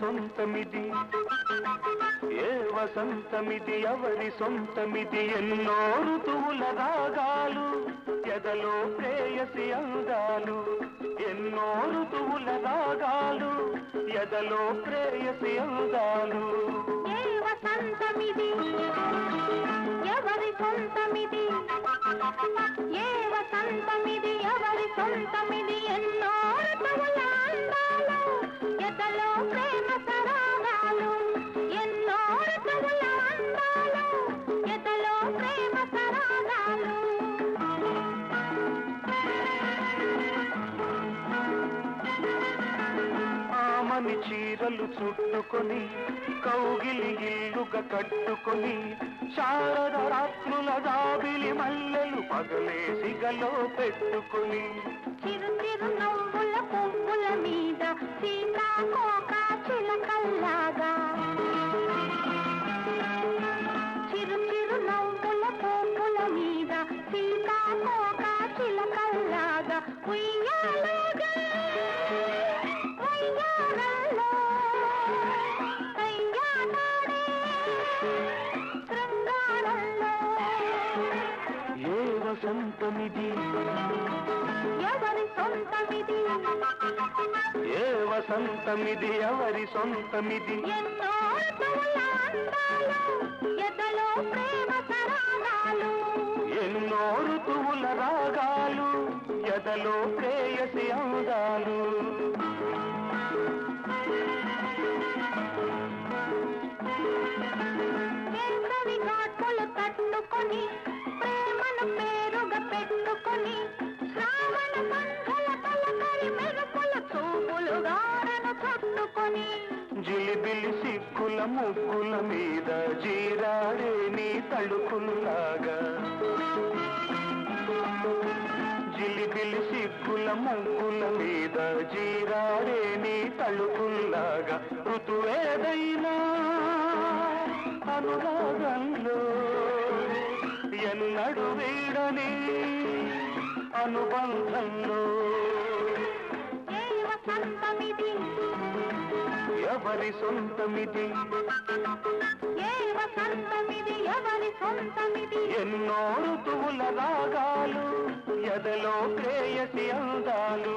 సొంతమిది. ఏ వసంతమిది ఎవరి సొంతమిది ఎన్నో ఋతువుల రాగాలు ఎదలో ప్రేయసి అందాలు. ఎన్నో ఋతువుల రాగాలు ఎదలో ప్రేయసి అందాలు. వసంతమిది ఎవరి సొంతమిది? ఏ వసంతమిది ఎవరి సొంతమిది ఎన్నో ఋతువుల ఎదలో ప్రేమ ఎన్నో అందాలు ప్రేమ ఆమని చీరలు చుట్టుకొని కౌగిలి ఇల్లుగా కట్టుకొని శారద రాత్రుల దాబిలి మల్లె పగలేసి గలో పెట్టుకుని. చిరు చిరు నవ్వుల పువ్వుల మీద సీతాకోక చిలకల్లాగా. వసంతమిది ఎవరి సొంతమిది? ఎన్నో ఋతువుల రాగాలు ఎదలో ప్రేయసి అందాలు. తట్టుకొని ప్రేమను పేరుగా పెట్టుకొని చుట్టుకొని జిలిబిలి సిక్కుల ముగ్గుల మీద జీరాడే నీ తడుకుల్లాగా జిలిబిలి సిక్కుల ముగ్గుల మీద జీరాడే నీ తలుపుల్లాగా ఋతువేదైనా అనురాగంలో ఎన్నడు వీడని అనుబంధంలో. ఏ వసంతమిది ఎవరి సొంతమిది? ఎవరి సొంతమిది? ఎన్నో ఋతువుల రాగాలు ఎదలో ప్రేయసి అందాలు.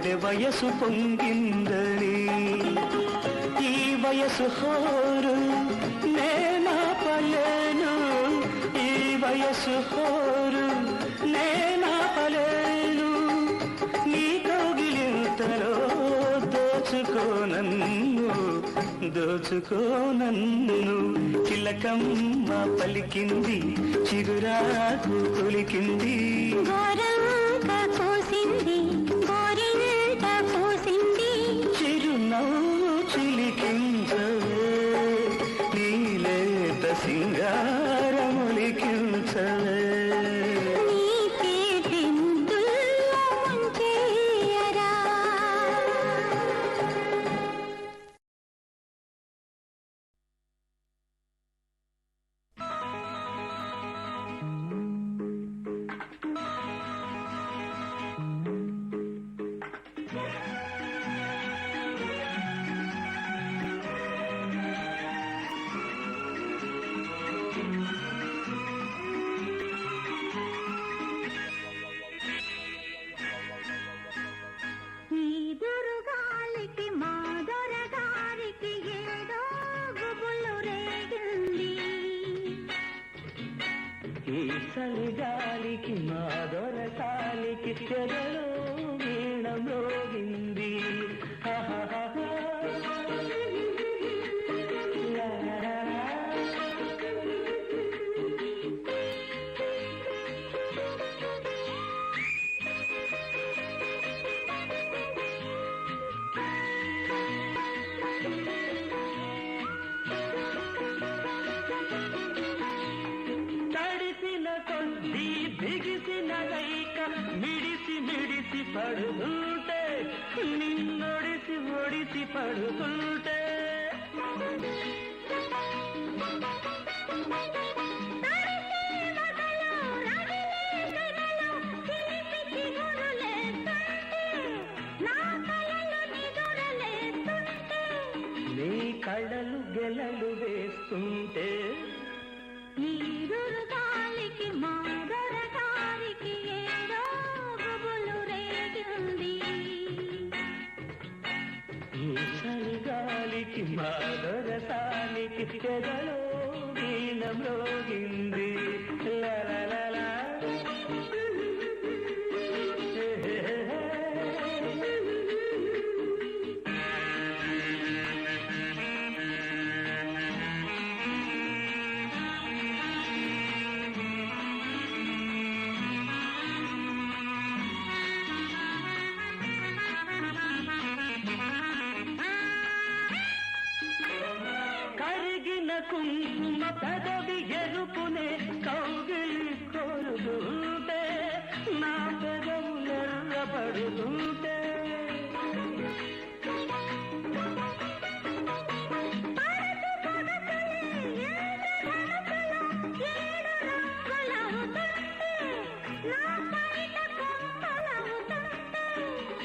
కోడె వయసు పొంగిందని ఈ వయసు హోరు నేనాపలేను ఈ వయసు హోరు నేనాపలేను నీ కౌగిలింతలో దోచుకో నన్ను దోచుకో నన్ను చిలకమ్మ పలికింది చిగురాకు కొలికింది గోరం ಸಿಕ್ಕಿದೆಗಳು கொள் ಎಷ್ಟೆದಳು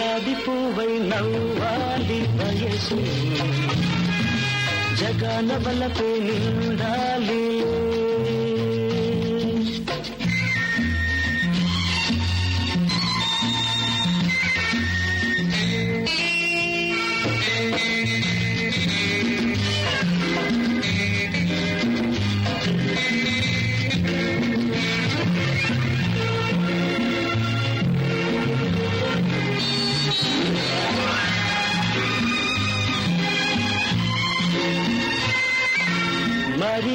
గులాబీ పువ్వై నవ్వాలి వయసు. జగాన బలపై నిండాలి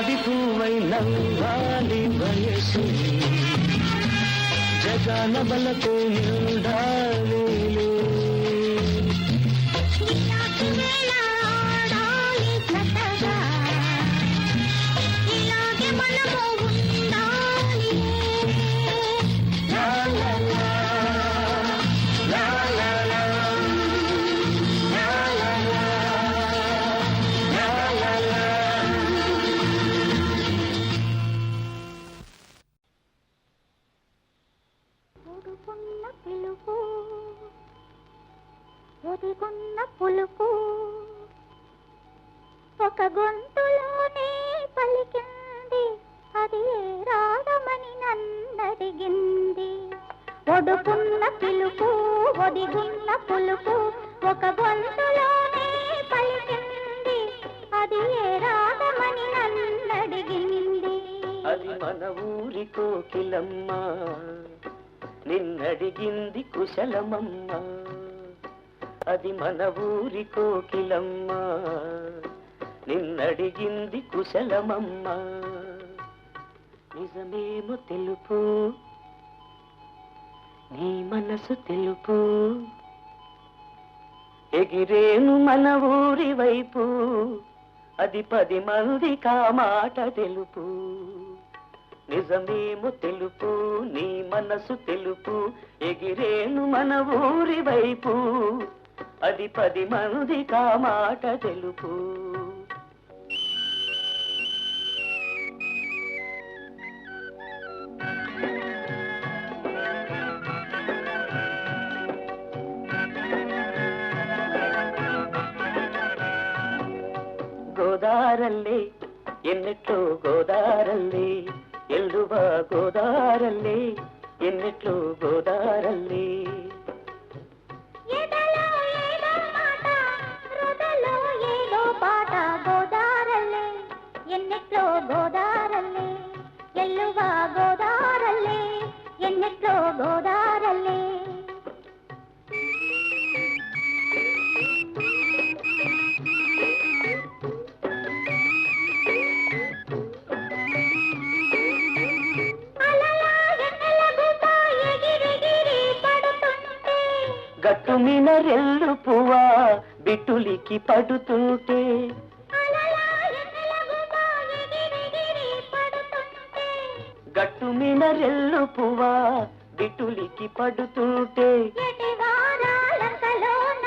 గులాబీ పువ్వై నవ్వాలి వయసు. జగాన బలతో నిండాలి నిన్నడిగింది కుశలమమ్మ. అది మన ఊరి కోకిలమ్మ. నిన్నడిగింది కుశలమమ్మ. నిజమేమో తెలుపు. నీ మనసు తెలుపు. ఎగిరేను మన ఊరి వైపు. అది పది మంది కామాట తెలుపు. నిజమేము తెలుపు నీ మనసు తెలుపు ఎగిరేను మన ఊరి వైపు. అది పది మంది కామాట తెలుపు. గోదారల్లే ఎన్నెట్లో గట్టు రెల్లు పువ్వా బిట్టులికి పడుతుంటే. అలలా గట్టు మీద రెల్లు పువ్వా బిటులికి పడుతుంటే. ఎటివారాలంకలోన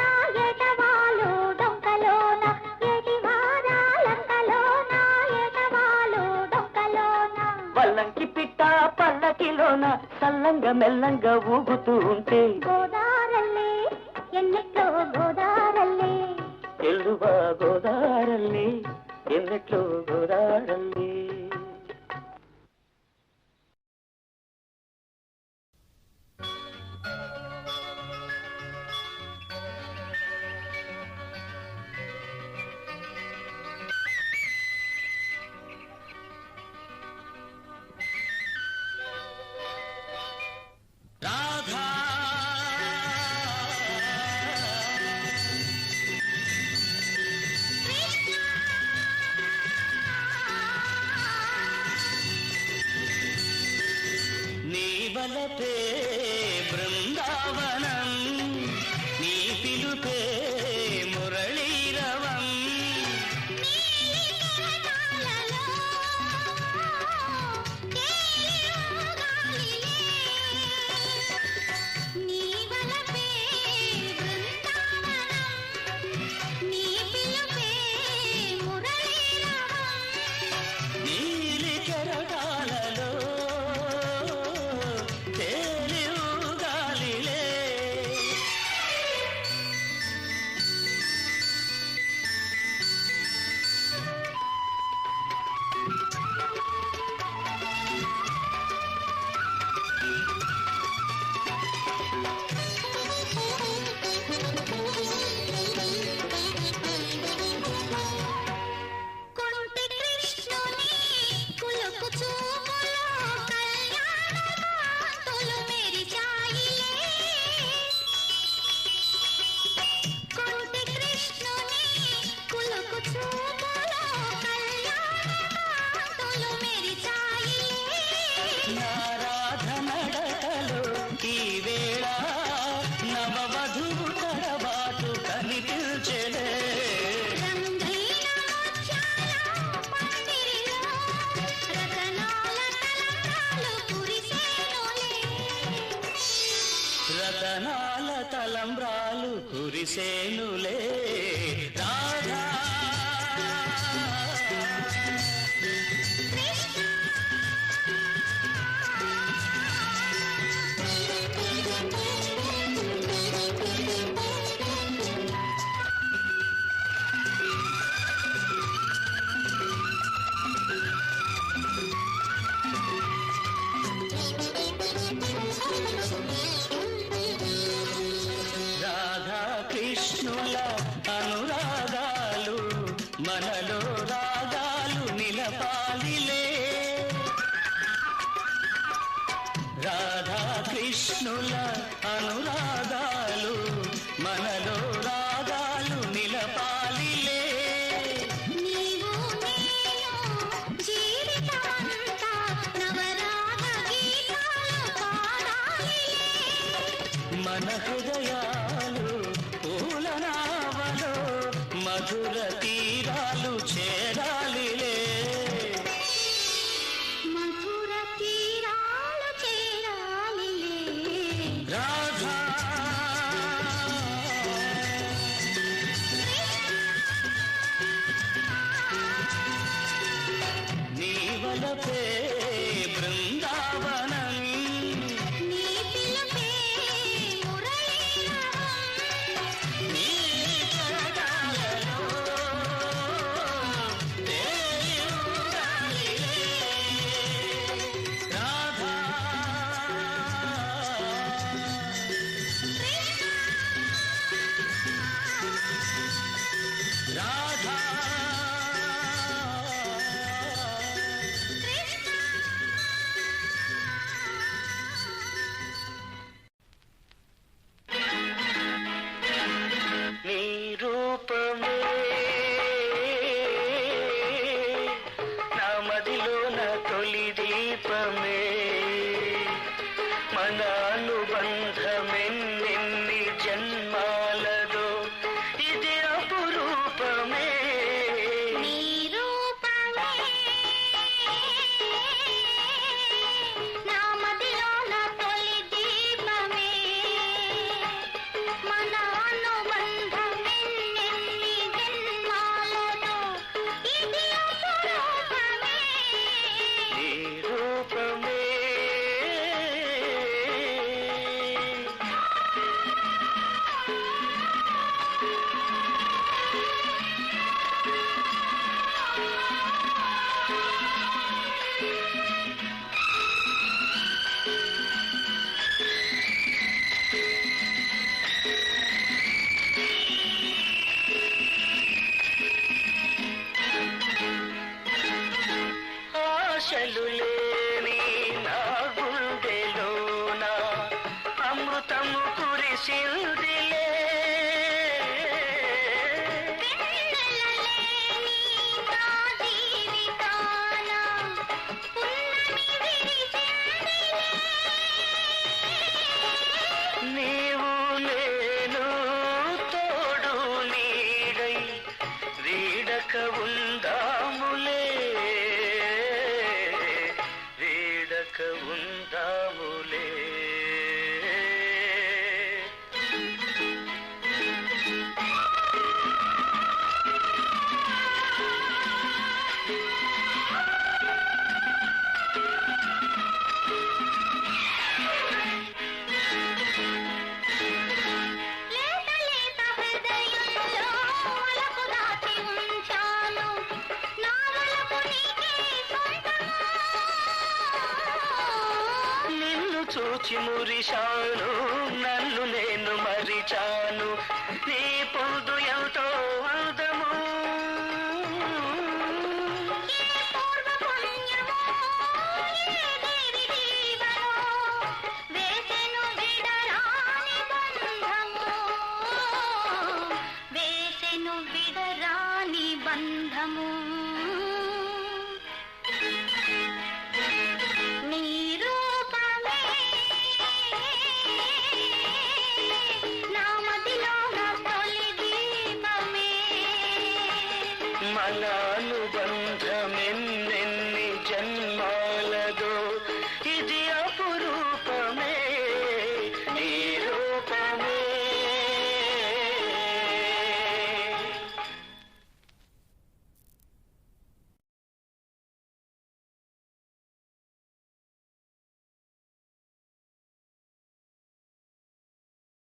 వల్లంకి పిట్ట పల్లకిలోన సల్లంగా మెల్లంగా ఊగుతూ ఉంటే. గోదా ఎన్నెట్లో గోదారల్లే ఎల్లువ గోదారల్లి ఎన్నెట్లు గోదారల్లి మన హృదయాలు अन्धमो